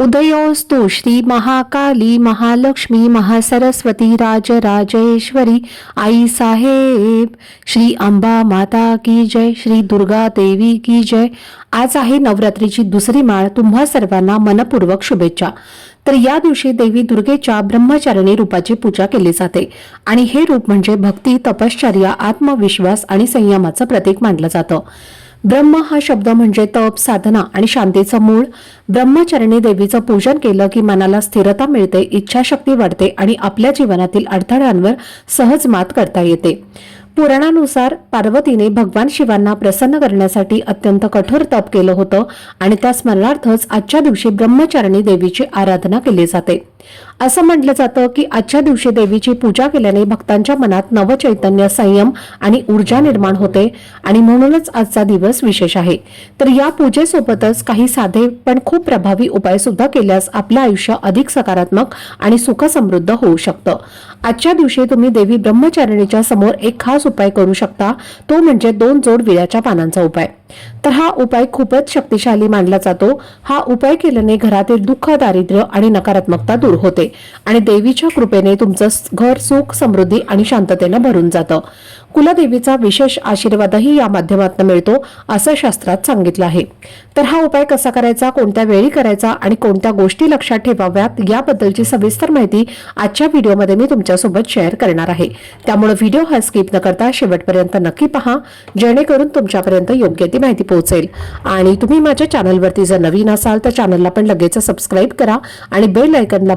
उदयोस्तु श्री महाकाली महालक्ष्मी महासरस्वती राजराजेश्वरी आई साहेब श्री अंबा माता की जय श्री दुर्गा देवी की जय. आज आहे नवरात्रीची दुसरी माळ. तुम्हा सर्वांना मनपूर्वक शुभेच्छा. तर या दिवशी देवी दुर्गेच्या ब्रह्मचारिणी रूपाची पूजा केली जाते. आणि हे रूप म्हणजे भक्ती तपश्चर्या आत्मविश्वास आणि संयमाचं प्रतीक मानलं जातं. ब्रह्म हा शब्द म्हणजे तप साधना आणि शांतीचं मूळ. ब्रह्मचरणी देवीचं पूजन केलं की मनाला स्थिरता मिळते इच्छाशक्ती वाढते आणि आपल्या जीवनातील अडथळ्यांवर सहज मात करता येते. पुराणानुसार पार्वतीने भगवान शिवांना प्रसन्न करण्यासाठी अत्यंत कठोर तप केलं होतं आणि त्या स्मरणार्थच आजच्या दिवशी ब्रह्मचारिणी देवीची आराधना केली जाते. असं म्हटलं जातं की आजच्या दिवशी देवीची पूजा केल्याने भक्तांच्या मनात नवचैतन्य संयम आणि ऊर्जा निर्माण होते आणि म्हणूनच आजचा दिवस विशेष आहे. तर या पूजेसोबतच काही साधे पण खूप प्रभावी उपाय सुद्धा केल्यास आपलं आयुष्य अधिक सकारात्मक आणि सुखसमृद्ध होऊ शकतं. आजच्या दिवशी तुम्ही देवी ब्रह्मचारिणीच्या समोर एक खास उपाय करू शकता. तो म्हणजे दोन जोड विड्याच्या पानांचा उपाय. तर हा उपाय खूपच शक्तिशाली मानला जातो. हा उपाय केल्याने घरातील दुःख दारिद्र्य आणि नकारात्मकता दूर होते. आणि देवीच्या कृपेने तुमचं घर सुख समृद्धी आणि शांततेनं भरून जातं. कुलदेवीचा विशेष आशीर्वादही या माध्यमातून मिळतो असं शास्त्रात सांगितलं आहे. तर हा उपाय कसा करायचा कोणत्या वेळी करायचा आणि कोणत्या गोष्टी लक्षात ठेवाव्यात याबद्दलची सविस्तर माहिती आजच्या व्हिडिओमध्ये मी तुमच्यासोबत शेअर करणार आहे. त्यामुळे व्हिडिओ हा स्किप न करता शेवटपर्यंत नक्की पहा जेणेकरून तुमच्यापर्यंत योग्य ती माहिती पोहोचेल. आणि तुम्ही माझ्या चॅनलवरती जर नवीन असाल तर चॅनलला पण लगेच सबस्क्राईब करा आणि बेल आयकनला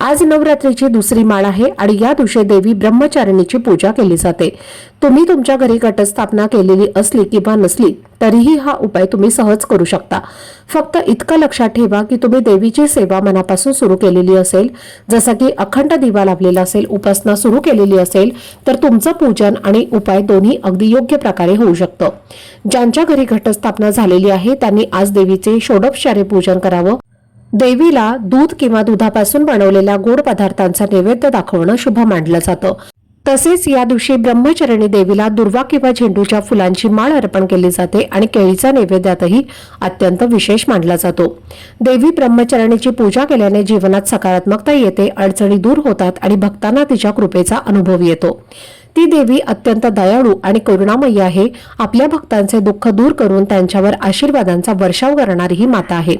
आज नवरात्रीची दुसरी माळ आहे आणि या दिवशी देवी ब्रह्मचारिणीची पूजा केली जाते. तुम्ही तुमच्या घरी घटस्थापना केलेली असली किंवा नसली तरीही हा उपाय तुम्ही सहज करू शकता. फक्त इतकं लक्षात ठेवा की तुम्ही देवीची सेवा मनापासून सुरू केलेली असेल जसं की अखंड दिवा लाभलेला असेल उपासना सुरू केलेली असेल तर तुमचं पूजन आणि उपाय दोन्ही अगदी योग्य प्रकारे होऊ शकतं. ज्यांच्या घरी घटस्थापना झालेली आहे त्यांनी आज देवीचे षोडोपचारे पूजन करावं. देवीला दूध किंवा दुधापासून बनवलेल्या गोड पदार्थांचा नैवेद्य दाखवणं शुभ मानलं जातं. तसेच या दिवशी ब्रह्मचरणी देवीला दुर्वा किंवा झेंडूच्या फुलांची माळ अर्पण केली जाते आणि केळीचा नैवेद्यातही अत्यंत विशेष मानला जातो. देवी ब्रह्मचरणीची पूजा केल्याने जीवनात सकारात्मकता येते अडचणी दूर होतात आणि भक्तांना तिच्या कृपेचा अनुभव येतो. ती देवी अत्यंत दयाळू आणि करुणामयी आहे. आपल्या भक्तांचे दुःख दूर करून त्यांच्यावर आशीर्वादांचा वर्षाव करणारी ही माता आहे.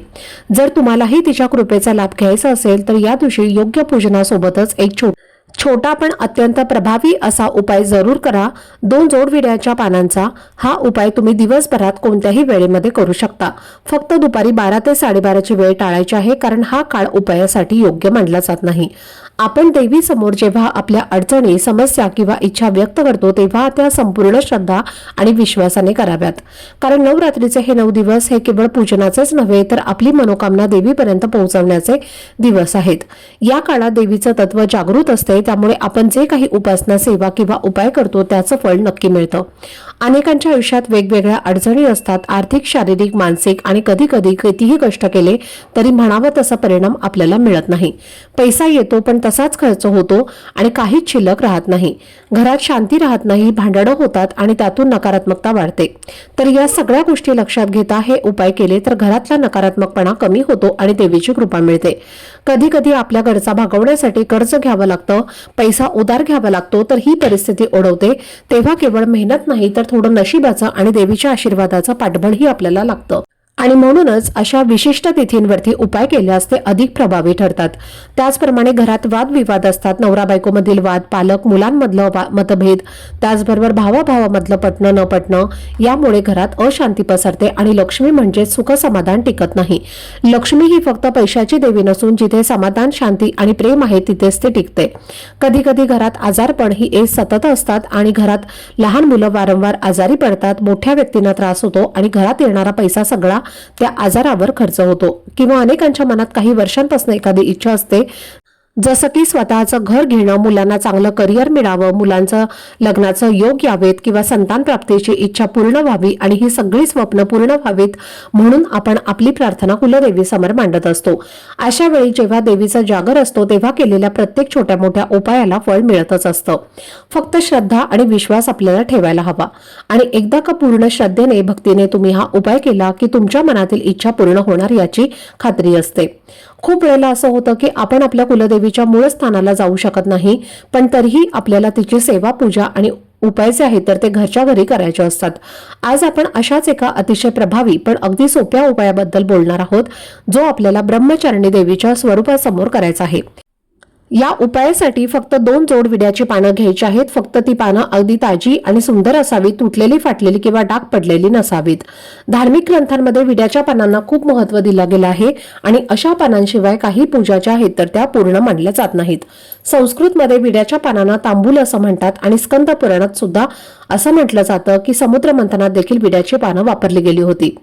जर तुम्हालाही तिच्या कृपेचा लाभ घ्यायचा असेल तर या दिवशी योग्य पूजनासोबतच एक छोट छोटा पण अत्यंत प्रभावी असा उपाय जरूर करा. दोन जोडविड्याच्या पानांचा हा उपाय तुम्ही दिवसभरात कोणत्याही वेळेमध्ये करू शकता. फक्त दुपारी बारा ते साडेबाराची वेळ टाळायची आहे कारण हा काळ उपायासाठी योग्य मानला जात नाही. आपण देवी समोर जेव्हा आपल्या अडचणी समस्या किंवा इच्छा व्यक्त करतो तेव्हा त्या संपूर्ण श्रद्धा आणि विश्वासाने कराव्यात. कारण नवरात्रीचे हे नऊ दिवस हे केवळ पूजनाचेच नव्हे तर आपली मनोकामना देवीपर्यंत पोहोचवण्याचे दिवस आहेत. या काळात देवीचं तत्व जागृत असते त्यामुळे आपण जे काही उपासना सेवा किंवा उपाय करतो त्याचं फळ नक्की मिळतं. अनेकांच्या आयुष्यात वेगवेगळ्या अडचणी असतात आर्थिक शारीरिक मानसिक आणि कधी कधी कितीही कष्ट केले तरी म्हणावं तसा परिणाम आपल्याला मिळत नाही. पैसा येतो पण तसाच खर्च होतो आणि काहीच शिल्लक राहत नाही. घरात शांती राहत नाही भांडणं होतात आणि त्यातून नकारात्मकता वाढते. तर या सगळ्या गोष्टी लक्षात घेता हे उपाय केले तर घरातला नकारात्मकपणा कमी होतो आणि देवीची कृपा मिळते. कधी कधी आपल्या गरजा भागवण्यासाठी कर्ज घ्यावं लागतं पैसा उधार घ्यावा लागतो तर ही परिस्थिती ओढवते. तेव्हा केवळ मेहनत नाही तर थोडं नशिबाचं आणि देवीच्या आशीर्वादाचं पाठबळही आपल्याला लागतं. आणि म्हणूनच अशा विशिष्ट तिथींवरती उपाय केल्यास ते अधिक प्रभावी ठरतात. त्याचप्रमाणे घरात वादविवाद असतात. नवरा बायकोमधील वाद पालक मुलांमधलं वा- मतभेद त्याचबरोबर भावाभावामधलं पटणं न पटणं यामुळे घरात अशांती पसरते आणि लक्ष्मी म्हणजे सुख समाधान टिकत नाही. लक्ष्मी ही फक्त पैशाची देवी नसून जिथे समाधान शांती आणि प्रेम आहे तिथेच ते टिकते. कधी कधी घरात आजारपण ही एज सतत असतात आणि घरात लहान मुलं वारंवार आजारी पडतात मोठ्या व्यक्तींना त्रास होतो आणि घरात येणारा पैसा सगळा त्या आजारावर खर्च होतो. किंवा अनेकांच्या मनात काही वर्षांपासून एखादी इच्छा असते जसं की स्वतःचं घर घेणं मुलांना चांगलं करिअर मिळावं मुलांचं लग्नाचं योग यावेत किंवा संतान प्राप्तीची इच्छा पूर्ण व्हावी आणि ही सगळी स्वप्न पूर्ण व्हावीत म्हणून आपण आपली प्रार्थना कुलदेवी समोर मांडत असतो. अशा वेळी जेव्हा देवीचा जागर असतो तेव्हा केलेल्या प्रत्येक छोट्या मोठ्या उपायाला फळ मिळतच असतं. फक्त श्रद्धा आणि विश्वास आपल्याला ठेवायला हवा. आणि एकदा का पूर्ण श्रद्धेने भक्तीने तुम्ही हा उपाय केला की तुमच्या मनातील इच्छा पूर्ण होणार याची खात्री असते. खूप वेळेला असं होतं की आपण आपल्या कुलदेवीच्या मूळ स्थानाला जाऊ शकत नाही पण तरीही आपल्याला तिची सेवा पूजा आणि उपाय जे आहेत तर ते घरच्या घरी करायचे असतात. आज आपण अशाच एका अतिशय प्रभावी पण अगदी सोप्या उपायाबद्दल बोलणार आहोत जो आपल्याला ब्रह्मचारिणी देवीच्या स्वरूपासमोर करायचा आहे. या उपायासाठी फक्त दोन जोड विड्याची पानं घ्यायची आहेत. फक्त ती पानं अगदी ताजी आणि सुंदर असावीत तुटलेली फाटलेली किंवा डाग पडलेली नसावीत. धार्मिक ग्रंथांमध्ये विड्याच्या पानांना खूप महत्त्व दिलं गेलं आहे आणि अशा पानांशिवाय काही पूजा ज्या आहेत तर त्या पूर्ण मानल्या जात नाहीत. संस्कृतमध्ये विड्याच्या पानांना तांबूल असं म्हणतात आणि स्कंद पुराणात सुद्धा असं म्हटलं जातं की समुद्र मंथनात देखील विड्याची पानं वापरली गेली होती.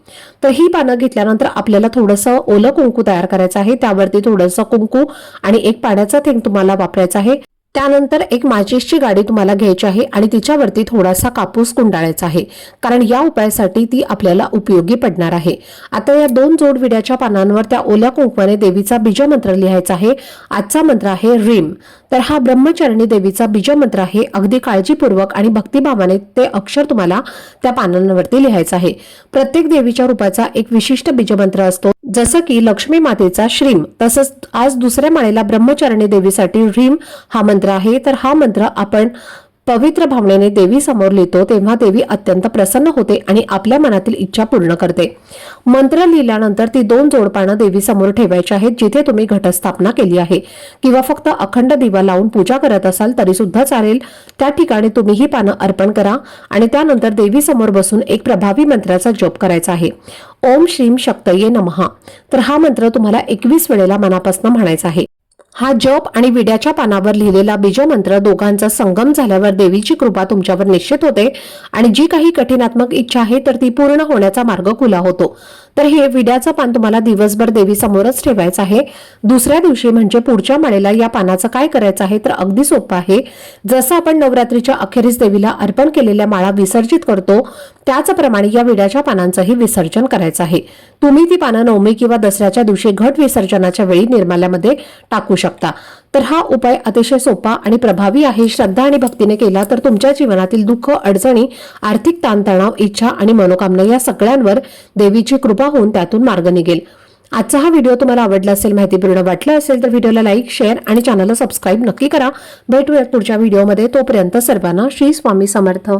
तर ही पानं घेतल्यानंतर आपल्याला थोडंसं ओलं कुंकू तयार करायचं आहे. त्यावरती थोडंसं कुंकू आणि एक पाण्याचा थेंब तुम्हाला वापरायचा आहे. त्यानंतर एक माचिसची गाडी तुम्हाला घ्यायची आहे आणि तिच्यावरती थोडासा कापूस कुंडाळायचा आहे. कारण या उपायासाठी ती आपल्याला उपयोगी पडणार आहे. आता या दोन जोड विड्याच्या पानांवर त्या ओल्या कुंकवाने देवीचा बीजमंत्र लिहायचा आहे. आजचा मंत्र आहे रीम. तर हा ब्रह्मचरणी देवीचा बीजमंत्र आहे. अगदी काळजीपूर्वक आणि भक्तिभावाने ते अक्षर तुम्हाला त्या पानांवरती लिहायचं आहे. प्रत्येक देवीच्या रूपाचा एक विशिष्ट बीजमंत्र असतो. जसं की लक्ष्मी मातेचा श्रीम तसंच आज दुसऱ्या माळेला ब्रह्मचारिणी देवीसाठी ह्रीम हा मंत्र आहे. तर हा मंत्र आपण पवित्र भावनेने देवी समोर लिहितो तेव्हा देवी अत्यंत प्रसन्न होते आणि आपल्या मनातील इच्छा पूर्ण करते. मंत्र लिहिल्यानंतर ती दोन जोडपानं देवी समोर ठेवायची आहेत जिथे तुम्ही घटस्थापना केली आहे. किंवा फक्त अखंड दिवा लावून पूजा करत असाल तरी सुद्धा चालेल. त्या ठिकाणी तुम्ही ही पानं अर्पण करा आणि त्यानंतर देवी समोर बसून एक प्रभावी मंत्राचा जप करायचा आहे. ओम श्रीम शक्तये नमहा तर हा मंत्र तुम्हाला एकवीस वेळेला मनापासून म्हणायचा आहे. हा जप आणि विड्याच्या पानावर लिहिलेला बीजमंत्र दोघांचा संगम झाल्यावर देवीची कृपा तुमच्यावर निश्चित होते. आणि जी काही कठीणात्मक इच्छा आहे तर ती पूर्ण होण्याचा मार्ग खुला होतो. तर हे विड्याचं पान तुम्हाला दिवसभर देवी समोरच ठेवायचं आहे. दुसऱ्या दिवशी म्हणजे पुढच्या माळेला या पानाचं काय करायचं आहे तर अगदी सोपं आहे. जसं आपण नवरात्रीच्या अखेरीस देवीला अर्पण केलेल्या माळा विसर्जित करतो त्याचप्रमाणे या विड्याच्या पानांचंही विसर्जन करायचं आहे. तुम्ही ती पानं नवमी किंवा दसऱ्याच्या दिवशी घट विसर्जनाच्या वेळी निर्माल्यामध्ये टाकू शकता. तर हा उपाय अतिशय सोपा आणि प्रभावी आहे. श्रद्धा आणि भक्तीने केला तर तुमच्या जीवनातील दुःख अडचणी आर्थिक ताणतणाव इच्छा आणि मनोकामना या सगळ्यांवर देवीची कृपा होऊन त्यातून मार्ग निघेल. आजचा हा व्हिडिओ तुम्हाला आवडला असेल माहितीपूर्ण वाटला असेल तर व्हिडिओला लाईक शेअर आणि चॅनलला सबस्क्राईब नक्की करा. भेटूयात पुढच्या व्हिडिओमध्ये. तोपर्यंत सर्वांना श्री स्वामी समर्थ.